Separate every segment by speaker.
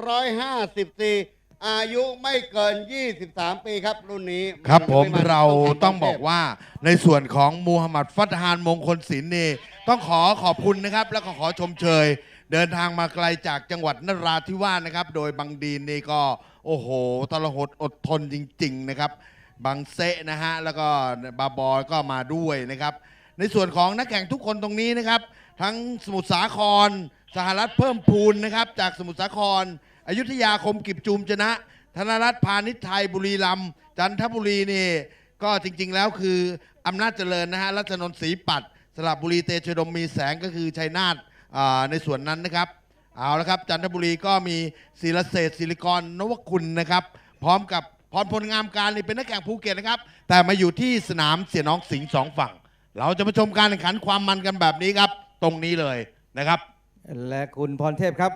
Speaker 1: 254 อายุไม่เกิน 23 ปีครับ รุ่นนี้
Speaker 2: ครับผม
Speaker 1: ไเรา
Speaker 2: ต้องบอกว่าในส่วนของมูฮัมหมัดฟัตฮานมงคลศิลป์นี่ต้องขอขอบคุณนะครับ แล้วก็ขอชมเชย เดินทางมาไกลจากจังหวัดนราธิวาสนะครับ โดยบังดีนนี่ก็โอ้โหทรหดอดทนจริง ๆ นะครับ บังเซะนะฮะแล้วก็บาบอยก็มาด้วยนะครับ ในส่วนของนักแข่งทุกคนตรงนี้นะครับ ทั้งสมุทรสาคร สหรัฐเพิ่มพูนนะครับ จากสมุทรสาคร อยุธยาคมกิบจูมชนะ ธนรัตน์พาณิชย์ไทยบุรีรัมย์จันทบุรีนี่ก็จริงๆแล้วคืออำนาจเจริญนะฮะรัชนนท์ศรีปัตย์สระบุรีเตชดมมีแสงก็คือชัยนาทอ่าในส่วนนั้นนะครับเอาละครับจันทบุรีก็มีศิลเศษศิริกรนวคุณนะครับ พร้อมกับพรพลงามการนี่เป็นนักแข่งภูเก็ตนะครับ แต่มาอยู่ที่สนามเสียน้องสิงห์สองฝั่ง เราจะมาชมการแข่งขันความมันกันแบบนี้ครับ ตรงนี้เลยนะครับ
Speaker 3: และคุณพรเทพครับ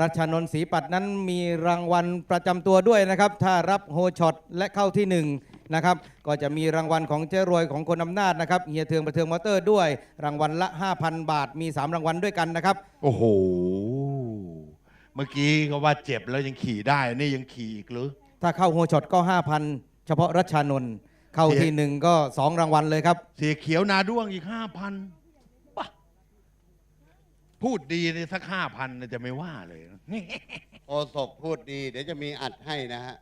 Speaker 3: รัชนนท์ศรีปัตย์นั้นมีรางวัลประจำตัวด้วยนะครับ ถ้ารับโฮช็อตและเข้าที่หนึ่งนะครับ ก็จะมีรางวัลของเจ๊รวยของคนอำนาจนะครับเฮียเทืองประเทืองมอเตอร์ด้วย รางวัลละ 5,000 บาทมี 3 รางวัลด้วยกันนะครับ
Speaker 2: โอ้โห เมื่อกี้ก็ว่าเจ็บแล้วยังขี่ได้ นี่ยังขี่อีกหรือ
Speaker 3: ถ้าเข้าโฮช็อตก็ 5,000 เฉพาะรัชนนท์ เข้าที่หนึ่งก็2รางวัลเลยครับ
Speaker 2: เสียเขียวนาด้วงอีกห้าพันพูดดีเลยสักห้าพันจะไม่ว่าเลยนะ
Speaker 1: โอศกพูดดี เดี๋ยวจะมีอัดให้นะฮะ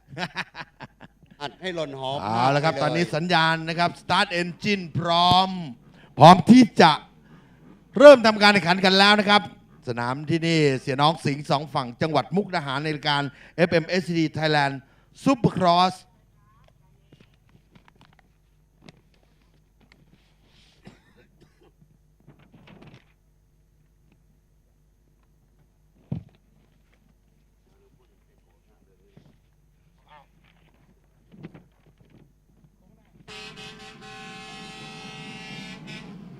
Speaker 1: อัดให้หล่นหอ
Speaker 2: เอาละครับ
Speaker 1: ไปเย
Speaker 2: ตอนนี้สัญญาณนะครับ Start Engine พร้อม พร้อมที่จะเริ่มทำการแข่งขันกันแล้วนะครับ สนามที่นี่เสียน้องสิงห์สองฝั่งจังหวัดมุกดาหารในรายการ FMSD Thailand Supercross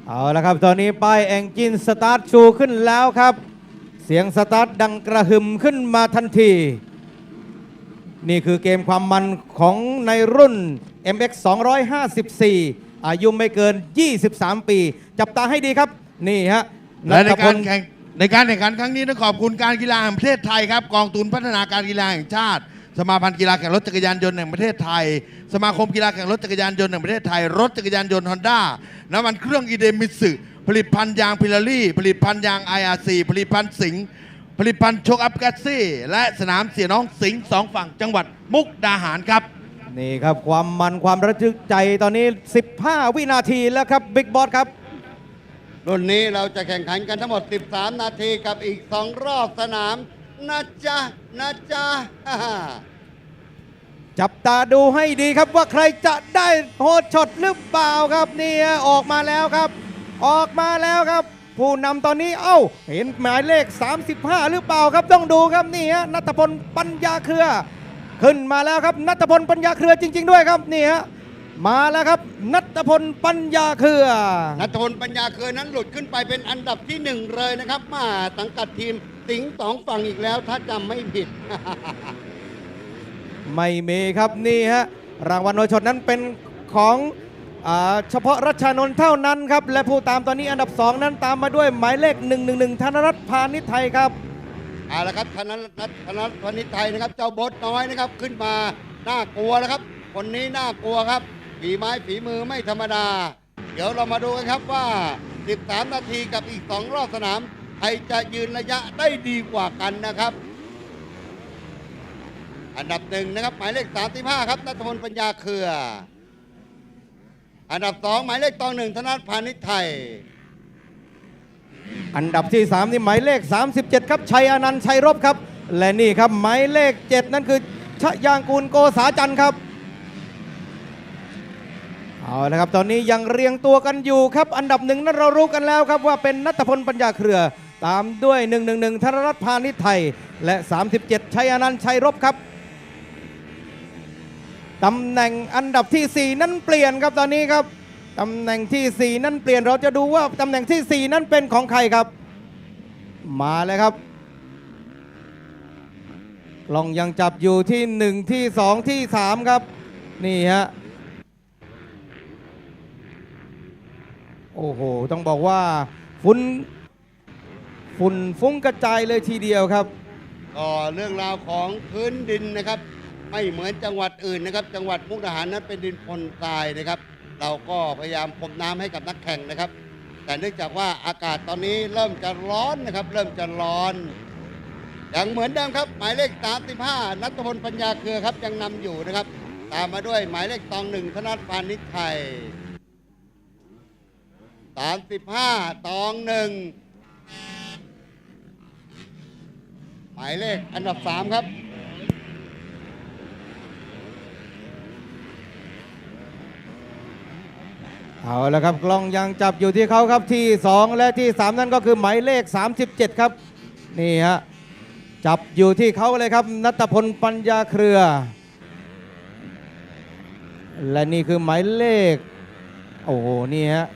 Speaker 3: เอาละครับ ตอนนี้ป้ายแองจินสตาร์ทชูขึ้นแล้วครับ เสียงสตาร์ทดังกระหึ่มขึ้นมาทันที นี่คือเกมความมันของในรุ่น MX 254 อายุไม่เกิน 23 ปี จับตาให้ดีครับ นี่ฮะ
Speaker 2: และในการแข่งในการแข่งขันครั้งนี้ต้องขอบคุณการกีฬาแห่งประเทศไทยครับ กองทุนพัฒนาการกีฬาแห่งชาติ สมาพันธ์กีฬาแข่งรถจักรยานยนต์แห่งประเทศไทย สมาคมกีฬาแข่งรถจักรยานยนต์แห่งประเทศไทย รถจักรยานยนต์ฮอนด้าน้ำมันเครื่องอีเดมิสึผลิตภัณฑ์ยางพิลารี่ ผลิตภัณฑ์ยาง IRC ผลิตภัณฑ์สิงห์ผลิตภัณฑ์โชคอัพแกสซี่ และสนามเสียน้องสิงห์สองฝั่งจังหวัดมุกดาหารครับ
Speaker 3: นี่ครับความมันความระทึกใจตอนนี้ 15 วินาทีแล้วครับบิ๊กบอสครับ
Speaker 1: รุ่นนี้เราจะแข่งขันกันทั้งหมด 13 นาทีกับอีก 2 รอบสนาม นะจ๊ะนะจ๊ะ
Speaker 3: จับตาดูให้ดีครับว่าใครจะได้โฮดช็อตหรือเปล่าครับนี่ฮะออกมาแล้วครับ ออกมาแล้วครับ ผู้นำตอนนี้เอ้า เห็นหมายเลข 35 หรือเปล่าครับต้องดูครับนี่ฮะนัทพลปัญญาเครือ ขึ้นมาแล้วครับนัทพลปัญญาเครือจริง ๆ ด้วยครับนี่ฮะมาแล้วครับ นัทพลปัญญาเครือ
Speaker 1: นัทพลปัญญาเคยนั้นหลุดขึ้นไปเป็นอันดับที่หนึ่งเลยนะครับ มาสังกัดทีม สิงห์สองฝั่งอีกแล้วถ้าจำไม่ผิด
Speaker 3: ไม่มีครับนี่ฮะรางวัลโอชนนั้นเป็นของอาเฉพาะรัชานนท์เท่านั้นครับ และผู้ตามตอนนี้อันดับ 2 นั้นตามมาด้วยหมายเลข 111 ธนรัตน์พาณิชย์ไทยครับ
Speaker 1: เอาละครับธนรัตน์ธนรัตน์พนิชไทยนะครับ เจ้าบดน้อยนะครับขึ้นมาน่ากลัวแล้วครับ คนนี้น่ากลัวครับฝีไม้ฝีมือไม่ธรรมดา เดี๋ยวเรามาดูกันครับว่า 13 นาทีกับอีก 2 รอบสนามใค รจะยืนระยะได้ดีกว่ากันนะครับ อันดับหนึ่งนะครับ หมายเลข 35 ครับนัทพลปัญญาเครือ อันดับสองหมายเลขตองหนึ่งธนรัตน์พาณิชย์ไทย
Speaker 3: อันดับที่ 3 นี่หมายเลข 37 ครับ ชัยอนันต์ชัยรบครับ และนี่ครับหมายเลข 7 นั่นคือชยางกูลโกษาจันทร์ครับเอาละครับ ตอนนี้ยังเรียงตัวกันอยู่ครับ อันดับหนึ่งนั้นเรารู้กันแล้วครับว่าเป็นนัทพลปัญญาเครือ ตามด้วย 111 ธนรัตน์พาณิชย์ไทย และ 37 ชัยอนันต์ชัยรบครับ ตำแหน่งอันดับที่ 4 นั้นเปลี่ยนครับตอนนี้ครับ ตำแหน่งที่ 4 นั้นเปลี่ยนเราจะดูว่าตำแหน่งที่ 4 นั้นเป็นของใครครับ มาเลยครับกล้องยังจับอยู่ที่ 1 ที่ 2 ที่ 3 ครับ นี่ฮะโอ้โห ต้องบอกว่าฝุ่น ฝุ่นฟุ้งกระจายเลยทีเดียวครับ
Speaker 1: ก็เรื่องราวของพื้นดินนะครับ ไม่เหมือนจังหวัดอื่นนะครับ จังหวัดมุกดาหารนั้นเป็นดินพลทรายนะครับ เราก็พยายามพรมน้ำให้กับนักแข่งนะครับ แต่เนื่องจากว่าอากาศตอนนี้เริ่มจะร้อนนะครับ เริ่มจะร้อนอย่างเหมือนเดิมครับ หมายเลข 35 นัทพลปัญญาเครือครับยังนำอยู่นะครับ ตามมาด้วยหมายเลขตองหนึ่งธนัทพานิชไทย35 ตองหนึ่ง หมายเลขอันดับ 3 ครับ
Speaker 3: เอาละครับกล้องยังจับอยู่ที่เขาครับที่ 2 และที่ 3 นั่นก็คือหมายเลข 37 ครับ นี่ฮะจับอยู่ที่เขาเลยครับนัตพลปัญญาเครือ และนี่คือหมายเลข โอ้โหนี่ฮะ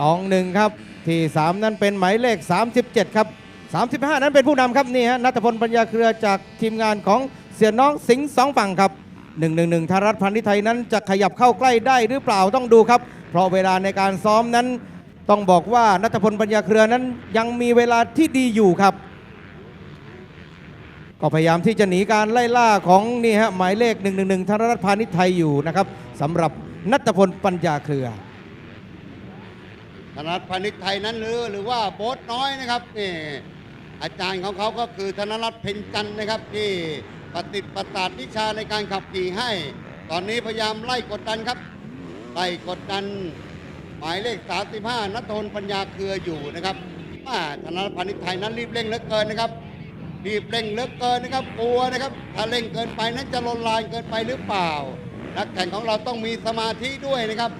Speaker 3: ตองหนึ่งครับที่ 3 นั้นเป็นหมายเลข 37 ครับ 35 นั้นเป็นผู้นำครับนี่ฮะนัตพลปัญญาเครือจากทีมงานของเสียน้องสิงห์สองฝั่งครับ 111ธารัฐพันธิไทยนั้นจะขยับเข้าใกล้ได้หรือเปล่าต้องดูครับ เพราะเวลาในการซ้อมนั้น ต้องบอกว่านัทพลปัญญาเครือนั้นยังมีเวลาที่ดีอยู่ครับ ก็พยายามที่จะหนีการไล่ล่าของนี่ฮะหมายเลข 111ธารัฐพานิชไทยอยู่นะครับสำหรับนัทพลปัญญาเครือ
Speaker 1: ธนัทพานิชไทยนั้นหรือหรือว่าโบ๊ทน้อยนะครับนี่ อาจารย์ของเขาก็คือธนรัตน์เพ็ญจันทร์นะครับ ที่ปฏิบัติประสาทวิชาในการขับขี่ให้ ตอนนี้พยายามไล่กดดันครับไล่กดดันหมายเลข 35นัทนปัญญาเครืออยู่นะครับมาธนรัตน์พานิชไทยนั้นรีบเร่งเหลือเกินนะครับรีบเร่งเหลือเกินนะครับกลัวนะครับ ถ้าเร่งเกินไปนั้นจะลนลานเกินไปหรือเปล่า นักแข่งของเราต้องมีสมาธิด้วยนะครับ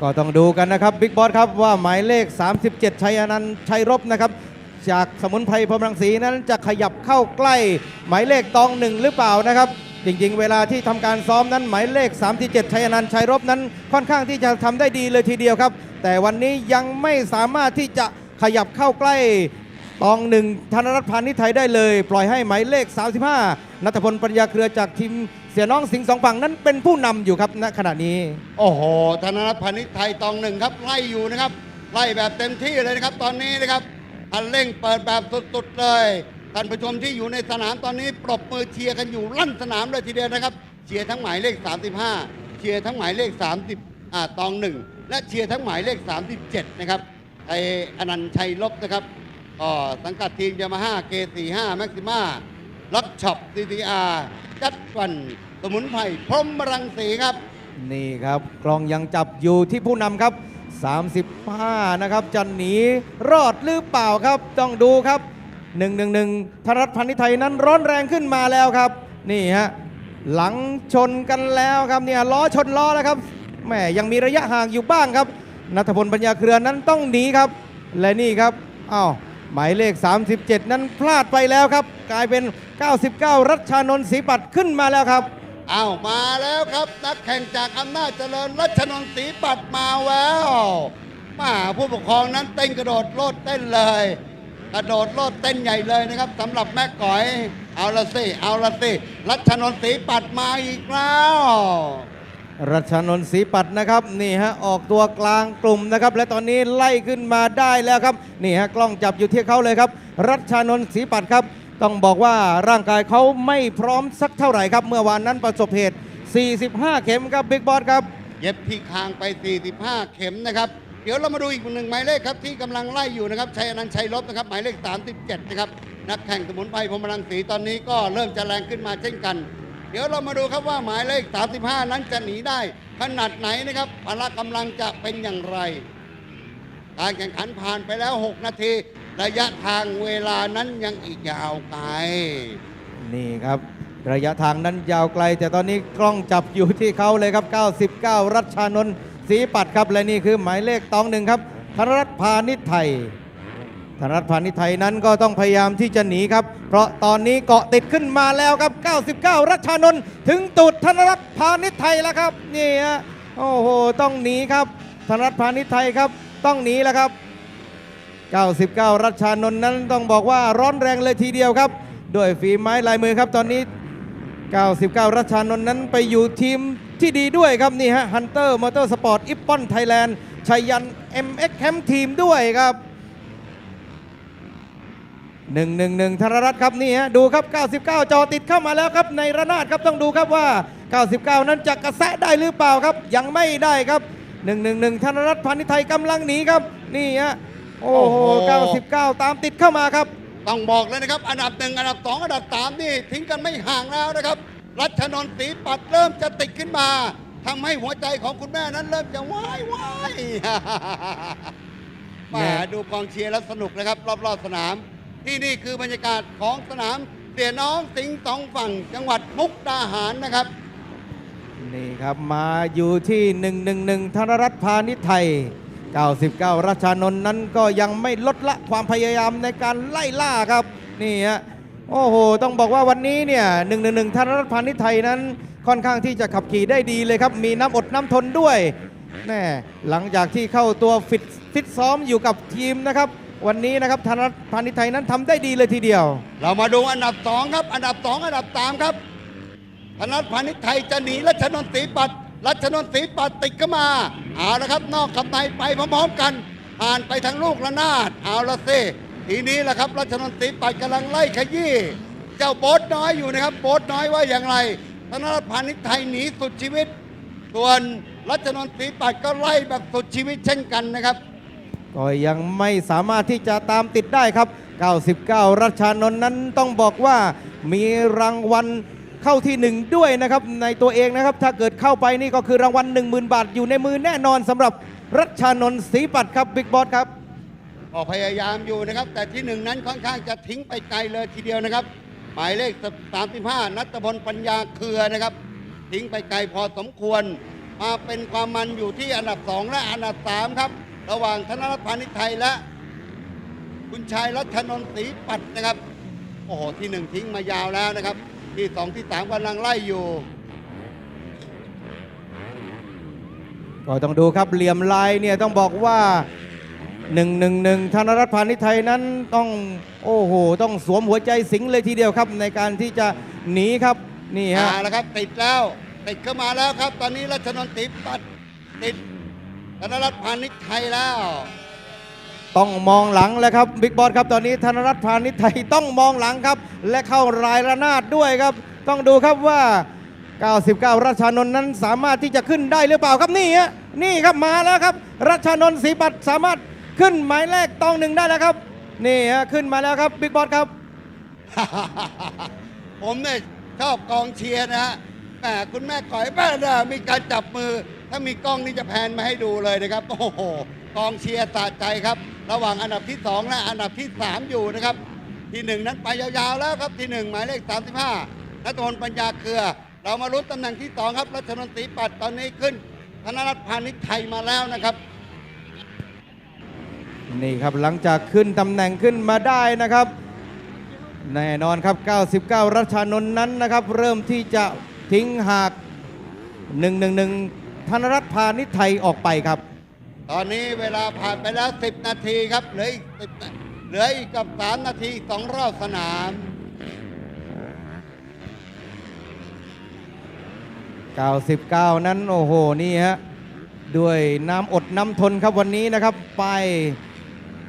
Speaker 3: ก็ต้องดูกันนะครับบิ๊กบอสครับว่าหมายเลข 37 ชัยอนันต์ชัยรบนะครับ จากสมุนไพรพรมรังสีนั้นจะขยับเข้าใกล้ หมายเลขตองหนึ่งหรือเปล่านะครับ จริงๆ เวลาที่ทำการซ้อมนั้นหมายเลข 37ชัยนันชัยรบนั้นค่อนข้างที่จะทำได้ดีเลยทีเดียวครับ แต่วันนี้ยังไม่สามารถที่จะขยับเข้าใกล้ตองหนึ่งธนรัตน์พานิชไทยได้เลย ปล่อยให้หมายเลข 35 นัทพลปัญญาเครือจากทีมเสียน้องสิงห์สองฝั่งนั้นเป็นผู้นำอยู่ครับณขณะนี้
Speaker 1: โอ้โหธนรัตน์พานิชไทยตองหนึ่งครับไล่อยู่นะครับไล่แบบเต็มที่เลยนะครับตอนนี้นะครับ คันเร่งเปิดแบบสุดๆเลยท่านผู้ชมที่อยู่ในสนามตอนนี้ปรบมือเชียร์กันอยู่ลั่นสนามเลยทีเดียวนะครับ เชียร์ทั้งหมายเลข 35 เชียร์ทั้งหมายเลข 30อ่าตองหนึ่งและเชียร์ทั้งหมายเลข 37 นะครับไออนันต์ชัยลบนะครับก็สังกัดทีมยามาฮ่าเก45แม็กซิม่าล็อกช็อปซีทีอาร์จัดวันสมุนไพรพรมรังสีครับ
Speaker 3: นี่ครับกลองยังจับอยู่ที่ผู้นำครับ 35 นะครับ จะหนีรอดหรือเปล่าครับ ต้องดูครับ 111ธรัตพันธิไทยนั้นร้อนแรงขึ้นมาแล้วครับ นี่ฮะหลังชนกันแล้วครับเนี่ยล้อชนล้อแล้วครับแหมยังมีระยะห่างอยู่บ้างครับนัทพลปัญญาเครือนั้นต้องหนีครับ และนี่ครับอ้าวหมายเลข 37 นั้นพลาดไปแล้วครับ กลายเป็น 99 รัชชานนท์ศรีปัตขึ้นมาแล้วครับ
Speaker 1: อ้าวมาแล้วครับ นักแข่งจากอำนาจเจริญรัชนนท์ศรีปัตย์มาแล้วมาผู้ปกครองนั้นเต้นกระโดดโลดเต้นเลย กระโดดโลดเต้นใหญ่เลยนะครับสำหรับแม่ก๋อย เอาละสิเอาละสิรัชนนท์ศรีปัตย์มาอีกแล้ว
Speaker 3: รัชนนท์ศรีปัตย์นะครับนี่ฮะออกตัวกลางกลุ่มนะครับ และตอนนี้ไล่ขึ้นมาได้แล้วครับนี่ฮะกล้องจับอยู่ที่เขาเลยครับ รัชนนท์ศรีปัตย์ครับ ต้องบอกว่าร่างกายเขาไม่พร้อมสักเท่าไหร่ครับ เมื่อวานนั้นประสบเหตุ 45 เข็มครับบิ๊กบอสครับ
Speaker 1: เย็บที่คางไป 45 เข็มนะครับ เดี๋ยวเรามาดูอีกหนึ่งหมายเลขครับที่กำลังไล่อยู่นะครับชัยอนันต์ชัยลบนะครับหมายเลข 37 นะครับนักแข่งสมุนไพรพรหมรังสีตอนนี้ก็เริ่มจะแรงขึ้นมาเช่นกัน เดี๋ยวเรามาดูครับว่าหมายเลข 35 นั้นจะหนีได้ ขนาดไหนนะครับพละกำลังจะเป็นอย่างไร การแข่งขันผ่านไปแล้ว 6 นาที ระยะทางเวลานั้นยังอีกยาวไกล
Speaker 3: นี่ครับ ระยะทางนั้นยาวไกล แต่ตอนนี้กล้องจับอยู่ที่เขาเลยครับ 99 รัชชานนท์ศรีปัตย์ครับ และนี่คือหมายเลขตองหนึ่งครับธนรัตน์พาณิชไทยธนรัตน์พาณิชไทยนั้นก็ต้องพยายามที่จะหนีครับ เพราะตอนนี้เกาะติดขึ้นมาแล้วครับ 99 รัชชานนท์ถึงตูดธนรัตน์พาณิชไทยแล้วครับนี่ฮะโอ้โหต้องหนีครับธนรัตน์พาณิชไทยครับ ต้องหนีแล้วครับ 99 รัชชานนท์นั้นต้องบอกว่าร้อนแรงเลยทีเดียวครับ ด้วยฝีไม้ลายมือครับตอนนี้ 99 รัชชานนท์นั้นไปอยู่ทีมที่ดีด้วยครับนี่ฮะฮันเตอร์มอเตอร์สปอร์ตอิปปอนไทยแลนด์ชัยยัน MX แคมทีมด้วยครับ111ธนรัตน์ครับนี่ฮะดูครับ 99 จอติดเข้ามาแล้วครับในระนาดครับต้องดูครับว่า 99 นั้นจะกระแสะได้หรือเปล่าครับ ยังไม่ได้ครับ 111ธนรัตน์พานิชไทยกำลังหนีครับนี่ฮะ โอ้โห99 ตามติดเข้ามาครับ
Speaker 1: ต้องบอกเลยนะครับ อันดับหนึ่งอันดับสองอันดับสามนี่ทิ้งกันไม่ห่างแล้วนะครับ รัชนนท์ศรีปัดเริ่มจะติดขึ้นมาทำให้หัวใจของคุณแม่นั้นเริ่มจะว้ายว้ายแหมาดูกองเชียร์แล้วสนุกนะครับ รอบๆสนาม ที่นี่คือบรรยากาศของสนามเสียน้องสิงห์สองฝั่งจังหวัดมุกดาหารนะครับ
Speaker 3: นี่ครับมาอยู่ที่ 111ธนรัตน์พาณิชย์ไทย 99รัชานนท์นั้นก็ยังไม่ลดละความพยายามในการไล่ล่าครับนี่ฮะโอ้โห ต้องบอกว่าวันนี้เนี่ย111ธนรัตน์พาณิไทยนั้นค่อนข้างที่จะขับขี่ได้ดีเลยครับ มีน้ำอดน้ำทนด้วยแน่หลังจากที่เข้าตัวฟิตฟิตซ้อมอยู่กับทีมนะครับ วันนี้นะครับธนรัตน์พาณิไทยนั้นทำได้ดีเลยทีเดียว
Speaker 1: เรามาดูอันดับสองครับ อันดับสองอันดับสามครับธนัทพานิไทยจะหนีรัชนนตีปัด รัชนนท์ศรีปัดติดเข้ามาเอาละครับ นอกกับในไปพร้อมๆกัน ผ่านไปทางลูกระนาดเอาละสิทีนี้แหละครับรัชนนท์ศรีปัดกำลังไล่ขยี้เจ้าโบ๊ทน้อยอยู่นะครับ โบ๊ทน้อยว่าอย่างไรธนัทพานิชไทยหนีสุดชีวิต ส่วนรัชนนท์ศรีปัดก็ไล่แบบสุดชีวิตเช่นกันนะครับ
Speaker 3: ก็ยังไม่สามารถที่จะตามติดได้ครับ 99 รัชชานนท์นั้นต้องบอกว่ามีรางวัล เข้าที่หนึ่งด้วยนะครับในตัวเองนะครับ ถ้าเกิดเข้าไปนี่ก็คือรางวัล10,000 บาท อยู่ในมือแน่นอนสำหรับรัชานนท์ศรีปัตย์ครับบิ๊กบอสครับ
Speaker 1: ก็พยายามอยู่นะครับ แต่ที่หนึ่งนั้นค่อนข้างจะทิ้งไปไกลเลยทีเดียวนะครับ หมายเลข 35 นัตพลปัญญาเครือนะครับ ทิ้งไปไกลพอสมควร มาเป็นความมันอยู่ที่อันดับ 2 และอันดับ 3 ครับ ระหว่างธนรัตน์พานิชไทยและ คุณชายรัชนนท์ศรีปัตย์นะครับ โอ้โห ที่หนึ่งทิ้งมายาวแล้วนะครับ ที่สองที่สามกำลังไล่อยู่
Speaker 3: ก็ต้องดูครับเหลี่ยมลายเนี่ยต้องบอกว่า111ธนรัตน์พาณิชย์ไทยนั้นต้องโอ้โหต้องสวมหัวใจสิงห์เลยทีเดียวครับ ในการที่จะหนีครับนี่ฮะ
Speaker 1: มาแล้วครับติดแล้วติดเข้ามาแล้วครับ ตอนนี้รัชนนท์ศรีปัตย์ติดธนรัตน์พานิชไทยแล้ว
Speaker 3: ต้องมองหลังแล้วครับบิ๊กบอสครับตอนนี้ธนรัตน์พาณิชไทยต้องมองหลังครับ และเข้ารายระนาดด้วยครับ ต้องดูครับว่า 99 รัชานนท์นั้นสามารถที่จะขึ้นได้หรือเปล่าครับนี่ฮะนี่ครับมาแล้วครับ รัชานนท์ศรีปัตย์สามารถขึ้นหมายเลขตองหนึ่งได้แล้วครับ นี่ฮะขึ้นมาแล้วครับบิ๊กบอสครับ
Speaker 1: ผมเนี่ยชอบกองเชียร์นะฮะแหมคุณแม่ก่อยแป้นนมีการจับมือ ถ้ามีกล้องนี่จะแพนมาให้ดูเลยนะครับ โอ้โห กองเชียร์สะใจครับ ระหว่างอันดับที่ 2 และอันดับที่ 3 อยู่นะครับ ที่หนึ่งนั้นไปยาวๆแล้วครับที่หนึ่งหมายเลข 35นัทนปัญญาเครือ เรามาลุ้นตำแหน่งที่ 2 ครับรัชนนท์ศรีปัตย์ตอนนี้ขึ้น ธนรัตน์พาณิชย์ไทยมาแล้วนะครับ
Speaker 3: นี่ครับหลังจากขึ้นตำแหน่งขึ้นมาได้นะครับ แน่นอนครับ 99 รัชานนท์นั้นนะครับ เริ่มที่จะทิ้งหาก 111 ธนรัตน์พาณิชย์ไทยออกไปครับ
Speaker 1: ตอนนี้เวลาผ่านไปแล้ว 10 นาทีครับ เหลืออีก10นาเหลืออีกกับ 3 นาทีอีกสองรอบสนาม
Speaker 3: 99 นั้นโอ้โหนี่ฮะด้วยน้ำอดน้ำทนครับวันนี้นะครับป้าย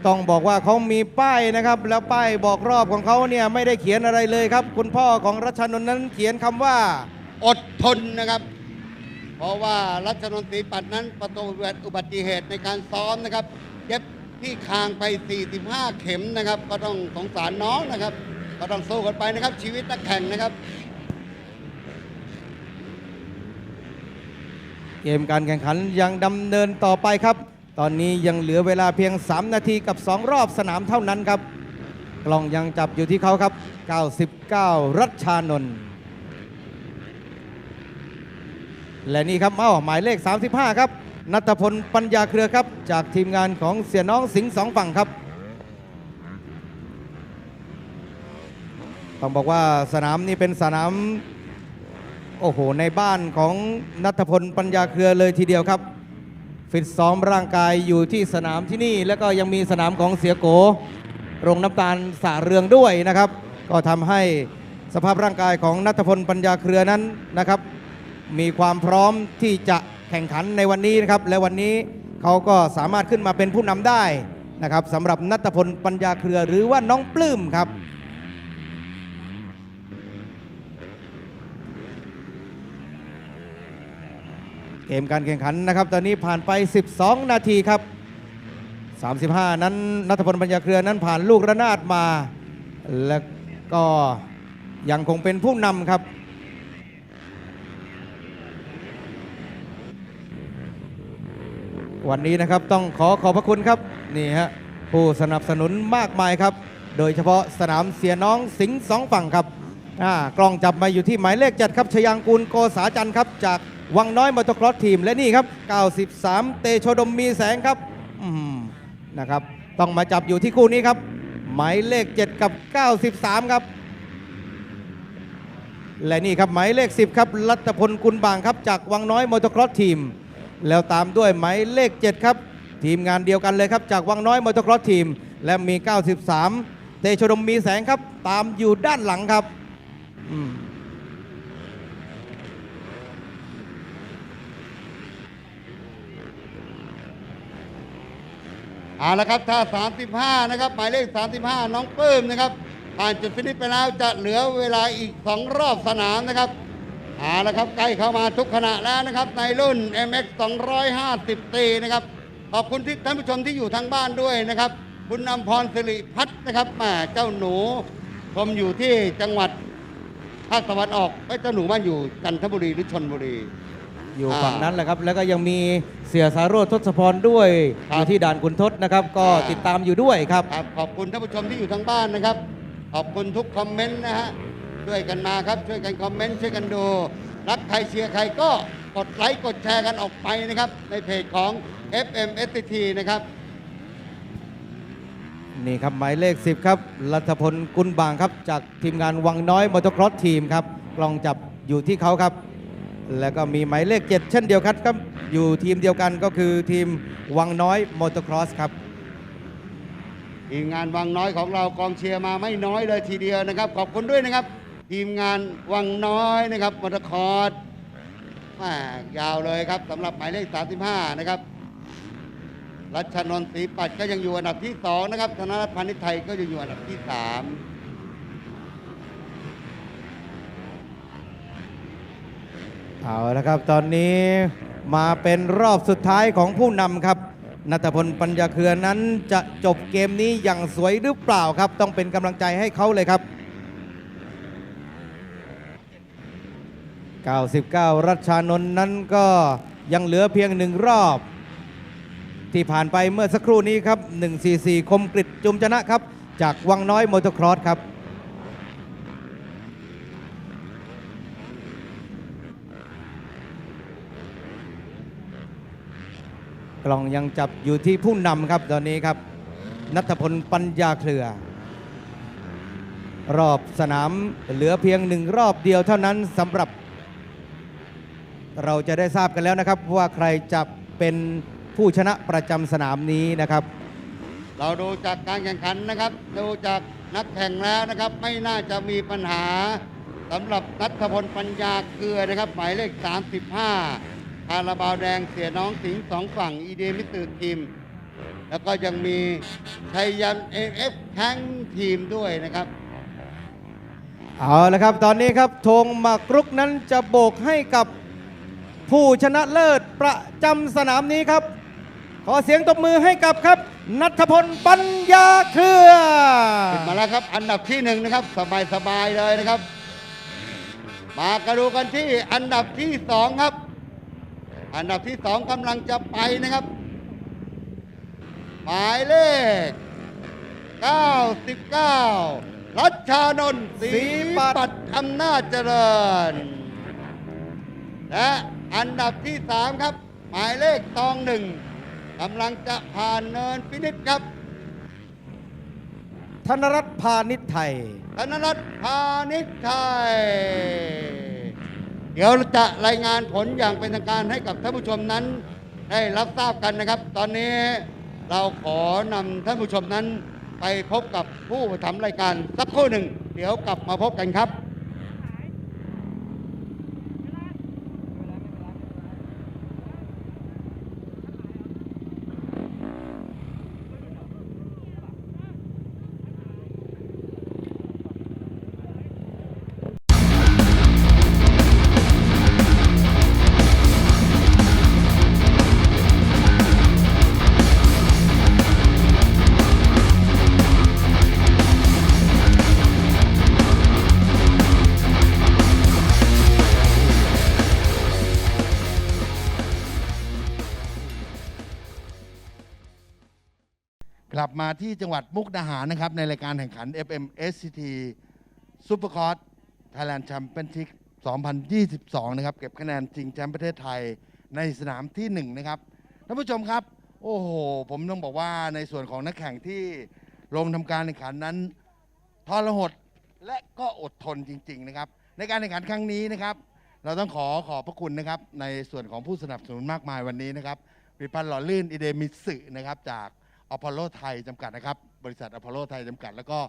Speaker 3: ต้องบอกว่าเขามีป้ายนะครับ แล้วป้ายบอกรอบของเขาเนี่ยไม่ได้เขียนอะไรเลยครับ คุณพ่อของรัชนนท์นั้นเขียนคำว่า
Speaker 1: อดทนนะครับเพ ราะว่ารัชนนท์ศรีปัตย์นั้นประสบอุบัติเหตุในการซ้อมนะครับเย็บที่คางไป 45 เข็มนะครับ ก็ต้องสงสารน้องนะครับ ก็ต้องสู้กันไปนะครับ ชีวิตนักแข่งนะครับ
Speaker 3: เกมการแข่งขันยังดำเนินต่อไปครับ ตอนนี้ยังเหลือเวลาเพียง 3 นาทีกับ 2 รอบสนามเท่านั้นครับ กล้องยังจับอยู่ที่เขาครับ 99 รัชชานนท์ และนี่ครับเอ้าหมายเลข 35 ครับนัทพลปัญญาเครือครับ จากทีมงานของเสียน้องสิงห์สองฝั่งครับ ต้องบอกว่าสนามนี้เป็นสนาม โอ้โห ในบ้านของนัทพลปัญญาเครือเลยทีเดียวครับ ฟิตซ้อมร่างกายอยู่ที่สนามที่นี่ แล้วก็ยังมีสนามของเสียโก โรงน้ำตาลสาเรืองด้วยนะครับ ก็ทำให้สภาพร่างกายของนัทพลปัญญาเครือนั้นนะครับ มีความพร้อมที่จะแข่งขันในวันนี้นะครับ และวันนี้เขาก็สามารถขึ้นมาเป็นผู้นำได้นะครับสำหรับนัตพลปัญญาเครือหรือว่าน้องปลื้มครับเกมการแข่งขันนะครับ ตอนนี้ผ่านไป 12 นาทีครับ 35 นั้นนัทพลปัญญาเครือนั้นผ่านลูกระนาดมา แล้วก็ยังคงเป็นผู้นำครับ วันนี้นะครับต้องขอขอบพระคุณครับนี่ฮะผู้สนับสนุนมากมายครับ โดยเฉพาะสนามเสียน้องสิงห์สองฝั่งครับอ่ากล้องจับมาอยู่ที่หมายเลขจัดครับชยางกูลโกษาจันทร์ครับ จากวังน้อยมอเตอร์ครอสทีมและนี่ครับ 93 เตโชดมมีแสงครับนะครับ ต้องมาจับอยู่ที่คู่นี้ครับ หมายเลข 7 กับ 93 ครับ และนี่ครับหมายเลข 10 ครับรัตพลกุลบางครับ จากวังน้อยมอเตอร์ครอสทีม แล้วตามด้วยหมายเลข 7 ครับ ทีมงานเดียวกันเลยครับ จากวังน้อยมอเตอร์ครอสทีม และมี 93 เตโชดมมีแสงครับ ตามอยู่ด้านหลังครับอืม
Speaker 1: เอาละครับถ้า 35 นะครับ หมายเลข 35 น้องปลื้มนะครับผ่านจุดฟินิชไปแล้วจะเหลือเวลาอีก 2 รอบสนามนะครับ เอาละครับใกล้เข้ามาทุกขณะแล้วนะครับ ในรุ่น MX 250ตีนะครับขอบคุณที่ท่านผู้ชมที่อยู่ทางบ้านด้วยนะครับ คุณนำพรสิริพัฒน์นะครับแหม่เจ้าหนูชมอยู่ที่จังหวัดภาคตะวันออกเอ้ยเจ้าหนูบ้านอยู่จันทบุรีหรือชนบุรี
Speaker 3: อยู่
Speaker 1: อ่า
Speaker 3: ฝั่งนั้นแหละครับ แล้วก็ยังมีเสียสารโรธทศพรด้วย
Speaker 1: ครับ
Speaker 3: อยู่ที่ด่านขุนทศนะครับ ก็
Speaker 1: อ่า
Speaker 3: ติดตามอยู่ด้วยครับ
Speaker 1: ครับขอบคุณท่านผู้ชมที่อยู่ทางบ้านนะครับ ขอบคุณทุกคอมเมนต์นะฮะ ช่วยกันมาครับ ช่วยกันคอมเมนต์ช่วยกันดู รักใครเชียร์ใครก็กดไลค์กดแชร์กันออกไปนะครับ ในเพจของ FM STT นะครับ
Speaker 3: นี่ครับหมายเลข 10 ครับรัฐพลกุลบางครับ จากทีมงานวังน้อยมอเตอร์ครอสทีมครับกล้องจับอยู่ที่เขาครับ แล้วก็มีหมายเลข 7 เช่นเดียวกันครับอยู่ทีมเดียวกันก็คือทีมวังน้อยมอเตอร์ครอสครับ
Speaker 1: ทีมงานวังน้อยของเรากองเชียร์มาไม่น้อยเลยทีเดียวนะครับ ขอบคุณด้วยนะครับ ทีมงานวังน้อยนะครับมอเตอร์คอร์ดม่ยาวเลยครับสำหรับหมายเลข 35 นะครับ รัชนนท์ศรีปัตย์ก็ยังอยู่อันดับที่ 2 นะครับ ธนรัตน์พานิชไทยก็ยังอยู่อันดับที่ 3
Speaker 3: เอาละครับ ตอนนี้มาเป็นรอบสุดท้ายของผู้นำครับนัทพลปัญญาเคือนั้นจะจบเกมนี้อย่างสวยหรือเปล่าครับ ต้องเป็นกำลังใจให้เขาเลยครับ 99 รัชชานนท์นั้นก็ยังเหลือเพียงหนึ่งรอบ ที่ผ่านไปเมื่อสักครู่นี้ครับ 144 คมกริดจุมชนะครับ จากวังน้อยมอเตอร์ครอสครับกล่องยังจับอยู่ที่ผู้นำครับตอนนี้ครับ นัทพลปัญญาเครือ รอบสนามเหลือเพียงหนึ่งรอบเดียวเท่านั้นสำหรับ เราจะได้ทราบกันแล้วนะครับว่าใครจะเป็นผู้ชนะประจำสนามนี้นะครับ
Speaker 1: เราดูจากการแข่งขันนะครับ ดูจากนักแข่งแล้วนะครับ ไม่น่าจะมีปัญหาสำหรับนัทพลปัญญาเกลือนะครับ หมายเลข 35คาราบาวแดงเสียน้องสิงห์สองฝั่งอีเดมิตือทีม แล้วก็ยังมีชัยยันเอฟแข้งทีมด้วยนะครับ
Speaker 3: เอาละครับ ตอนนี้ครับธงหมากรุกนั้นจะโบกให้กับ ผู้ชนะเลิศประจำสนามนี้ครับ ขอเสียงตบมือให้กับครับ นัทพลปัญญาเครือ
Speaker 1: ขึ้นมาแล้วครับอันดับที่หนึ่งนะครับสบายสบายเลยนะครับ มากระดูกันที่อันดับที่สองครับ อันดับที่สองกำลังจะไปนะครับ หมายเลข 99 รัชชานนท์ศรี
Speaker 3: ปัตย์
Speaker 1: ปัตย์อำนาจเจริญ และ อันดับที่สามครับ หมายเลขตองหนึ่งกำลังจะผ่านเนินฟินิชครับ
Speaker 3: ธนรัตน์พาณิชย์ไทย
Speaker 1: ธนรัตน์พาณิชย์ไทย เดี๋ยวจะรายงานผลอย่างเป็นทางการให้กับท่านผู้ชมนั้น ได้รับทราบกันนะครับ ตอนนี้เราขอนำท่านผู้ชมนั้น ไปพบกับผู้ทำรายการสักครู่หนึ่ง เดี๋ยวกลับมาพบกันครับ
Speaker 2: มาที่จังหวัดมุกดาหารนะครับ ในรายการแข่งขัน FM SCT Super c o r s Thailand Championship 2022 นะครับ เก็บคะแนนจริงแชมป์ประเทศไทยในสนามที่ 1 นะครับท่านผู้ชมครับ โอ้โห ผมต้องบอกว่าในส่วนของนักแข่งที่ลงทำการแข่งขันนั้นทรหดและก็อดทนจริง ๆ นะครับ ในการแข่งขันครั้งนี้นะครับ เราต้องขอขอบพระคุณนะครับ ในส่วนของผู้สนับสนุนมากมายวันนี้นะครับผลิตภัณฑ์หล่อลื่นอิเดมิสึนะครับจาก อพอลโลไทยจำกัดนะครับ บริษัทอพอลโลไทยจำกัด แล้วก็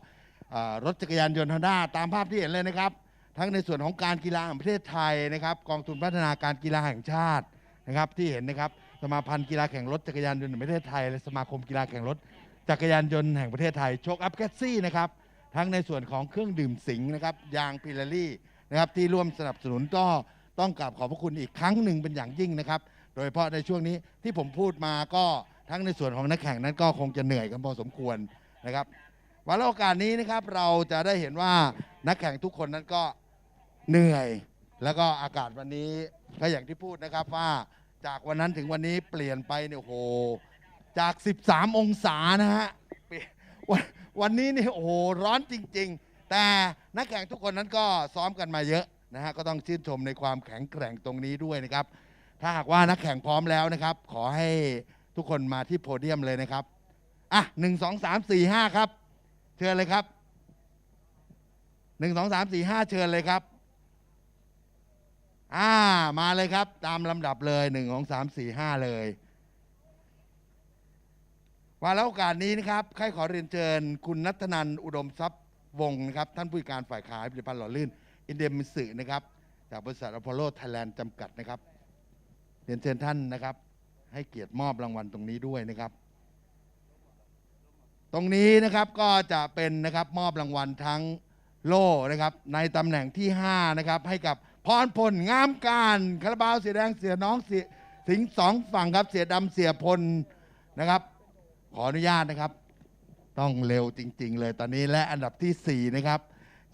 Speaker 2: เอ่อรถจักรยานยนต์ฮอนด้าตามภาพที่เห็นเลยนะครับ ทั้งในส่วนของการกีฬาแห่งประเทศไทยนะครับ กองทุนพัฒนาการกีฬาแห่งชาตินะครับ ที่เห็นนะครับสมาพันธ์กีฬาแข่งรถจักรยานยนต์แห่งประเทศไทย และสมาคมกีฬาแข่งรถจักรยานยนต์แห่งประเทศไทยโชคอัพแคสซี่นะครับ ทั้งในส่วนของเครื่องดื่มสิงห์นะครับยางพิลารี่นะครับที่ร่วมสนับสนุนก็ต้องกราบขอบพระคุณอีกครั้งหนึ่งเป็นอย่างยิ่งนะครับ โดยเฉพาะในช่วงนี้ที่ผมพูดมาก็ ทั้งในส่วนของนักแข่งนั้นก็คงจะเหนื่อยกันพอสมควรนะครับวันโอกาสนี้นะครับเราจะได้เห็นว่านักแข่งทุกคนนั้นก็เหนื่อย แล้วก็อากาศวันนี้ก็อย่างที่พูดนะครับว่าจากวันนั้นถึงวันนี้เปลี่ยนไปเนี่ยโอ้โหจาก 13 องศานะฮะวันวันนี้นี่โอ้โหร้อนจริง ๆ แต่นักแข่งทุกคนนั้นก็ซ้อมกันมาเยอะนะฮะก็ต้องชื่นชมในความแข็งแกร่งตรงนี้ด้วยนะครับ ถ้าหากว่านักแข่งพร้อมแล้วนะครับ ขอให้ ทุกคนมาที่โพเดียมเลยนะครับ อะหนึ่งสองสามสี่ห้าครับ เชิญเลยครับหนึ่งสองสามสี่ห้าเชิญเลยครับ อ่า มาเลยครับ ตามลำดับเลยหนึ่งสองสามสี่ห้าเลย ว่าแล้วโอกาสนี้นะครับใครขอเรียนเชิญ คุณนัทนันอุดมทรัพย์วงศ์นะครับ ท่านผู้การฝ่ายขายผลิตภัณฑ์หล่อลื่น อินเดมิสึนะครับ จากบริษัทอพอลโลไทยแลนด์จำกัดนะครับ เรียนเชิญท่านนะครับ ให้เกียรติมอบรางวัลตรงนี้ด้วยนะครับ ตรงนี้นะครับก็จะเป็นนะครับมอบรางวัลทั้งโล่นะครับ ในตำแหน่งที่ 5 นะครับ ให้กับพรพลงามการคาราบาวเสียแดงเสียน้องเสียสิงสองฝั่งครับเสียดำเสียพลนะครับ ขออนุญาตนะครับ ต้องเร็วจริง ๆ เลยตอนนี้และอันดับทีสี่4 นะครับ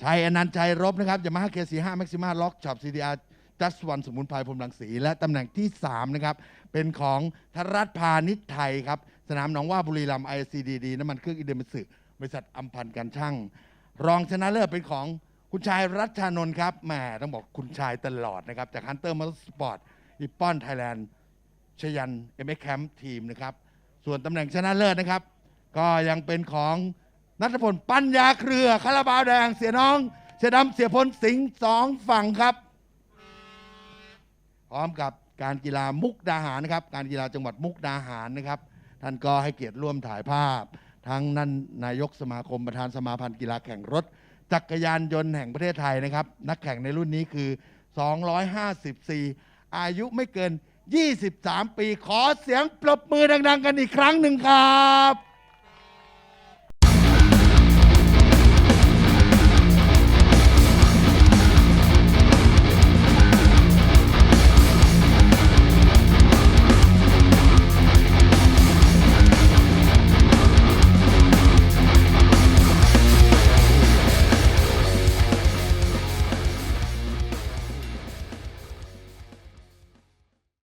Speaker 2: ชัยอนันต์ชัยรบนะครับยามาฮ่าเคสีห้าแม็กซิมาล็อกช็อปซีดีอาร์จัสวันสมุนไพรพรมรังสี และตำแหน่งที่ 3 นะครับ เป็นของธรัตพาณิชย์ไทยครับ สนามหนองว่าบุรีรัมย์ไอซีดีดีน้ำมันเครื่องอินเดมิสึบริษัทอัมพันธ์การช่าง รองชนะเลิศเป็นของคุณชายรัชชานนท์ครับแหมต้องบอกคุณชายตลอดนะครับ จากฮันเตอร์มอเตอร์สปอร์ตอีปอนไทยแลนด์ชยันเอ็มเอ็กแคมป์ทีมนะครับ ส่วนตำแหน่งชนะเลิศนะครับ ก็ยังเป็นของนัทพลปัญญาเครือคาราบาวแดงเสียน้อง เสียดำเสียพลสิงห์สองฝั่งครับ พร้อมกับ การกีฬามุกดาหารนะครับ การกีฬาจังหวัดมุกดาหารนะครับ ท่านก็ให้เกียรติร่วมถ่ายภาพ ทั้งนั่นนายกสมาคมประธานสมาพันธ์กีฬาแข่งรถ จักรยานยนต์แห่งประเทศไทยนะครับ นักแข่งในรุ่นนี้คือ 254 อายุไม่เกิน 23 ปี ขอเสียงปรบมือดัง ๆ กันอีกครั้งหนึ่งครับ